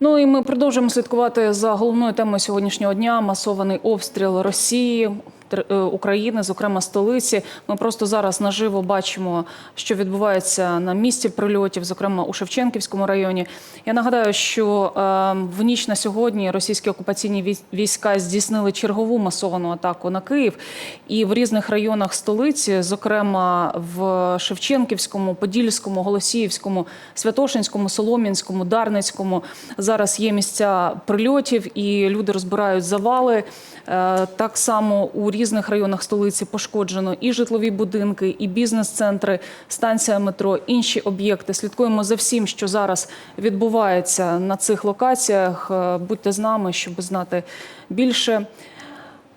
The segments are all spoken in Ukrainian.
Ну і ми продовжуємо слідкувати за головною темою сьогоднішнього дня масований обстріл Росії. Е, України, зокрема столиці, ми просто зараз наживо бачимо, що відбувається на місці прильотів, зокрема у Шевченківському районі. Я нагадаю, що е, в ніч на сьогодні російські окупаційні війська здійснили чергову масовану атаку на Київ, і в різних районах столиці, зокрема в Шевченківському, Подільському, Голосіївському, Святошинському, Солом'янському, Дарницькому, зараз є місця прильотів, і люди розбирають завали. Е, Так само у різних районах столиці пошкоджено і житлові будинки, і бізнес-центри, станція метро, інші об'єкти. Слідкуємо за всім, що зараз відбувається на цих локаціях. Е, Будьте з нами, щоб знати більше.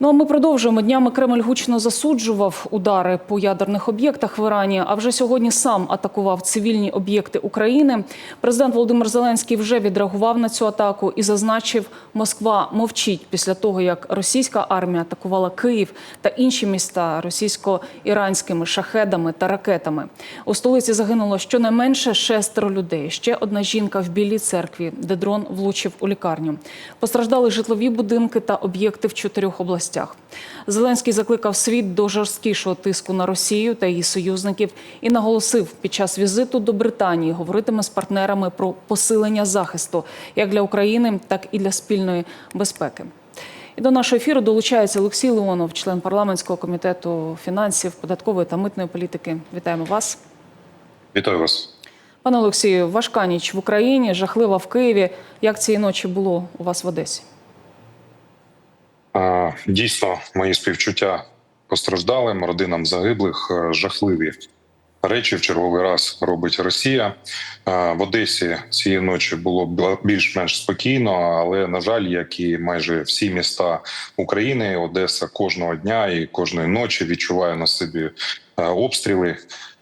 Ну а ми продовжуємо. Днями Кремль гучно засуджував удари по ядерних об'єктах в Ірані. А вже сьогодні сам атакував цивільні об'єкти України. Президент Володимир Зеленський вже відреагував на цю атаку і зазначив, Москва мовчить після того, як російська армія атакувала Київ та інші міста російсько-іранськими шахедами та ракетами. У столиці загинуло щонайменше шестеро людей. Ще одна жінка в білій церкві, де дрон влучив у лікарню. Постраждали житлові будинки та об'єкти в чотирьох областях. Зеленський закликав світ до жорсткішого тиску на Росію та її союзників і наголосив, під час візиту до Британії говоритиме з партнерами про посилення захисту як для України, так і для спільної безпеки. І до нашого ефіру долучається Олексій Леонов, член парламентського комітету фінансів, податкової та митної політики. Вітаємо вас. Вітаю вас. Пане Олексію, важка ніч в Україні, жахлива в Києві. Як цієї ночі було у вас в Одесі? Дійсно, мої співчуття постраждалим, родинам загиблих, Е, жахливі речі в черговий раз робить Росія. В Одесі цієї ночі було більш-менш спокійно, але на жаль, як і майже всі міста України, Одеса кожного дня і кожної ночі відчуває на собі е, обстріли.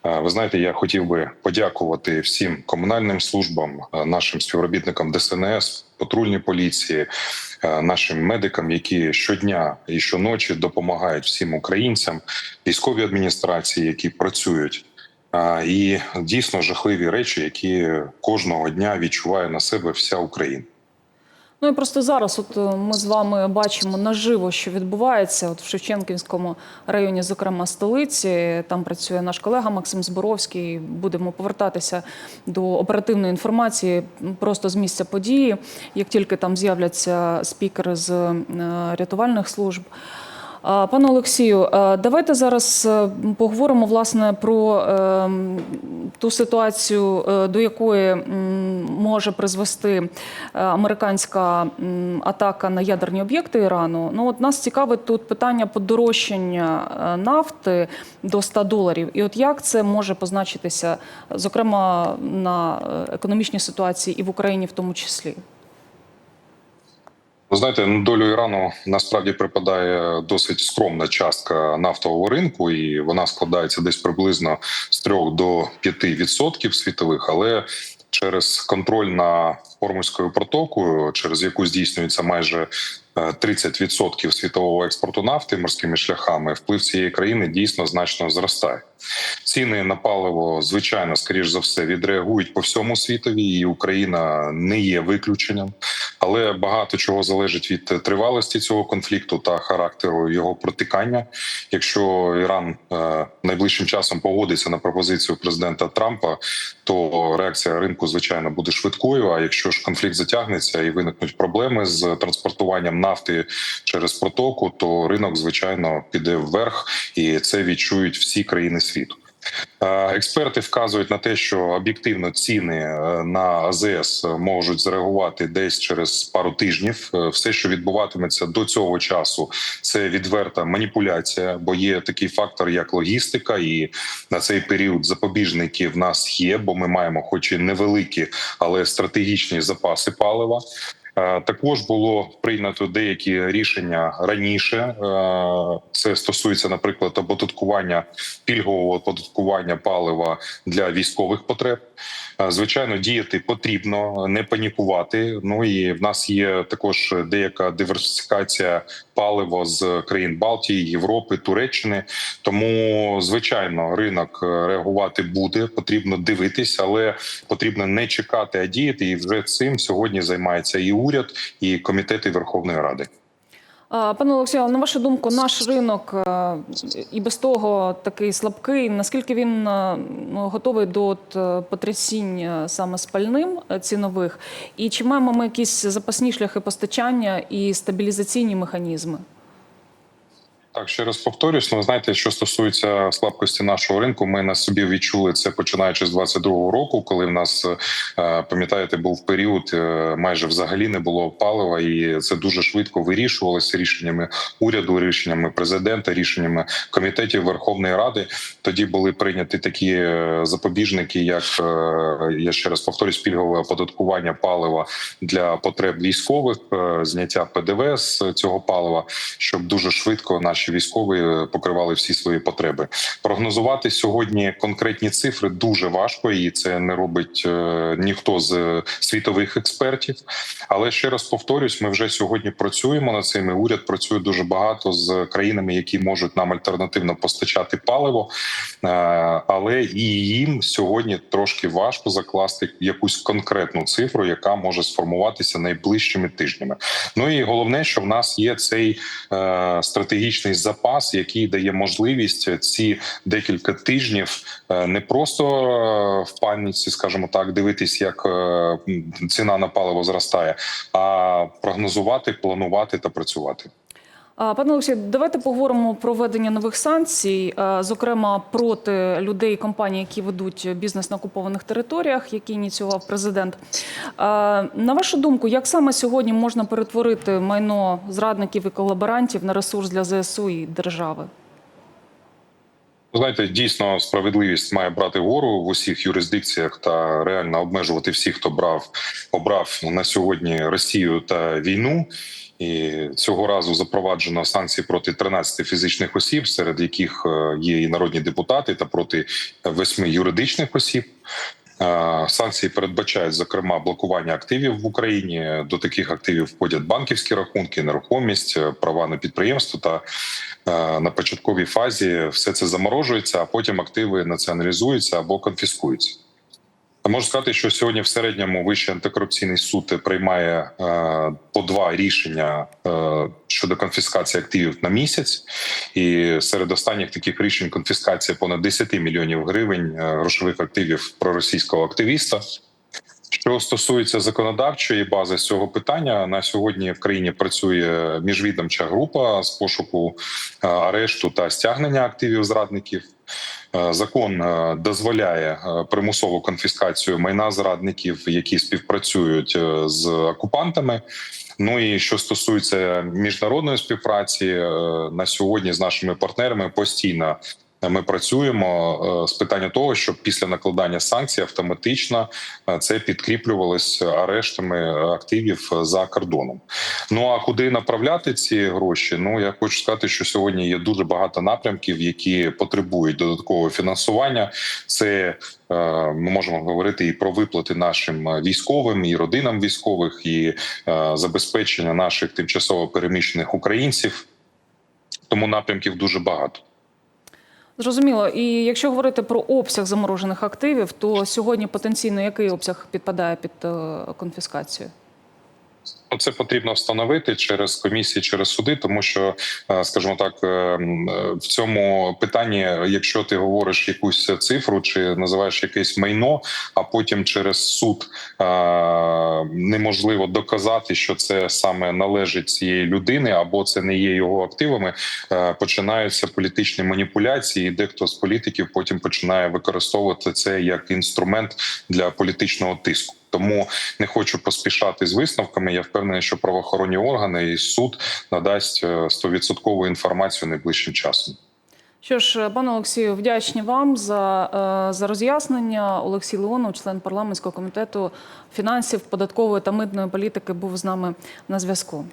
Е, Ви знаєте, я хотів би подякувати всім комунальним службам, е, нашим співробітникам ДСНС, патрульній поліції, е, нашим медикам, які щодня і щоночі допомагають всім українцям, військовій адміністрації, які працюють. І дійсно жахливі речі, які кожного дня відчуває на себе вся Україна. Ну і просто зараз, от е, ми з вами бачимо наживо, що відбувається. От в Шевченківському районі, зокрема столиці, там працює наш колега Максим Зборовський. Будемо повертатися до оперативної інформації просто з місця події, як тільки там з'являться спікери з е, рятувальних служб. Пане Олексію, давайте зараз е, поговоримо власне про е, ту ситуацію, е, до якої може призвести американська атака на ядерні об'єкти Ірану. Ну от нас цікавить тут питання подорожчання нафти до 100 доларів. І от як це може позначитися, зокрема на економічній ситуації і в Україні в тому числі? Ви знаєте, ну, долю Ірану насправді припадає досить скромна частка нафтового ринку, і вона складається десь приблизно з 3 до 5% світових. Але через контроль на Формульською протокою, через яку здійснюється майже е, 30% світового експорту нафти морськими шляхами, вплив цієї країни дійсно значно зростає. Ціни на паливо, звичайно, скоріш за все, відреагують по всьому світові, і Україна не є виключенням. Але багато чого залежить від тривалості цього конфлікту та характеру його протикання. Якщо Іран е, найближчим часом погодиться на пропозицію президента Трампа, то реакція ринку звичайно буде швидкою. А якщо ж конфлікт затягнеться і виникнуть проблеми з транспортуванням нафти через протоку, то ринок звичайно піде вверх, і це відчують всі країни світу. Е, Експерти вказують на те, що об'єктивно ціни е, на АЗС можуть зреагувати десь через пару тижнів. Е, Все, що відбуватиметься до цього часу, це відверта маніпуляція, бо є такий фактор, як логістика, і на цей період запобіжники в нас є, бо ми маємо, хоч і невеликі, але стратегічні запаси палива. Е, Також було прийнято деякі рішення раніше. Е, Це стосується, наприклад, оподаткування пільгового оподаткування палива для військових потреб. Е, Звичайно, діяти потрібно, не панікувати. Ну і в нас є також деяка диверсифікація палива з країн Балтії, Європи, Туреччини. Тому, звичайно, ринок е, реагувати буде. Потрібно дивитись, але потрібно не чекати, а діяти. І вже цим сьогодні займається і уряд, і комітети Верховної Ради. Пане Олексію, на вашу думку, наш ринок е, і без того такий слабкий. Наскільки він е, ну, готовий до е, потрясінь саме спальним цінових? І чи маємо ми якісь запасні шляхи постачання і стабілізаційні механізми? Так, ще раз повторюсь. Ну, знаєте, що стосується слабкості нашого ринку, ми на собі відчули це починаючи з 22-го року, коли в нас е, пам'ятаєте, був період, е, майже взагалі не було палива, і це дуже швидко вирішувалося рішеннями уряду, рішеннями президента, рішеннями комітетів Верховної Ради. Тоді були прийняті такі е, запобіжники, як я ще раз повторюсь, пільгове оподаткування палива для потреб військових, зняття ПДВ з цього палива, щоб дуже швидко наші військові покривали всі свої потреби. Прогнозувати сьогодні конкретні цифри дуже важко, і це не робить е, ніхто з світових експертів. Але ще раз повторюсь, ми вже сьогодні працюємо над цим. і Уряд працює дуже багато з країнами, які можуть нам альтернативно постачати паливо. Е, Але і їм сьогодні трошки важко закласти якусь конкретну цифру, яка може сформуватися найближчими тижнями. Ну і головне, що в нас є цей е, стратегічний запас, який дає можливість ці декілька тижнів е, не просто е, в паніці, скажімо так, дивитись, як е, ціна на паливо зростає, а прогнозувати, планувати та працювати. Пане Олексій, давайте поговоримо про введення нових санкцій, е, зокрема проти людей і компаній, які ведуть бізнес на окупованих територіях, які ініціював президент. Е, На вашу думку, як саме сьогодні можна перетворити майно зрадників і колаборантів на ресурс для ЗСУ і держави? Знаєте, дійсно справедливість має брати гору в усіх юрисдикціях та реально обмежувати всіх, хто брав обрав на сьогодні Росію та війну. І цього разу запроваджено санкції проти 13 фізичних осіб, серед яких е, є і народні депутати, та проти восьми юридичних осіб. Санкції передбачають зокрема блокування активів в Україні. До таких активів входять банківські рахунки, нерухомість, е, права на підприємство та е, на початковій фазі все це заморожується, а потім активи націоналізуються або конфіскуються. Можу сказати, що сьогодні в середньому Вищий антикорупційний суд приймає е, по два рішення е, щодо конфіскації активів на місяць, і серед останніх таких рішень конфіскація понад 10 мільйонів гривень е, грошових активів проросійського активіста. Що стосується законодавчої бази з цього питання, на сьогодні в країні працює міжвідомча група з пошуку арешту та стягнення активів зрадників. Е, Закон е, дозволяє е, примусову конфіскацію майна зрадників, які співпрацюють з окупантами. Ну і що стосується міжнародної співпраці, на сьогодні з нашими партнерами постійно ми працюємо е, з питання того, щоб після накладання санкцій автоматично е, це підкріплювалось арештами активів за кордоном. Ну а куди направляти ці гроші? Ну я хочу сказати, що сьогодні є дуже багато напрямків, які потребують додаткового фінансування. Це е, ми можемо говорити і про виплати нашим військовим, і родинам військових, і забезпечення наших тимчасово переміщених українців. Тому напрямків дуже багато. Зрозуміло. І якщо говорити про обсяг заморожених активів, то сьогодні потенційно який обсяг підпадає під е, конфіскацію? Ну, Це потрібно встановити через комісії, через суди, тому що, е, скажімо так, е, е, в цьому питанні, якщо ти говориш якусь цифру чи називаєш якесь майно, а потім через суд неможливо доказати, що це саме належить цієї людини, або це не є його активами, починаються політичні маніпуляції, і дехто з політиків потім починає використовувати це як інструмент для політичного тиску. Тому не хочу поспішати з висновками. Я впевнений, що правоохоронні органи і суд надасть е, стовідсоткову інформацію найближчим часом. Що ж, пане Олексію, вдячні вам за, е, за роз'яснення. Олексій Леонов, член парламентського комітету фінансів, податкової та митної політики, був з нами на зв'язку.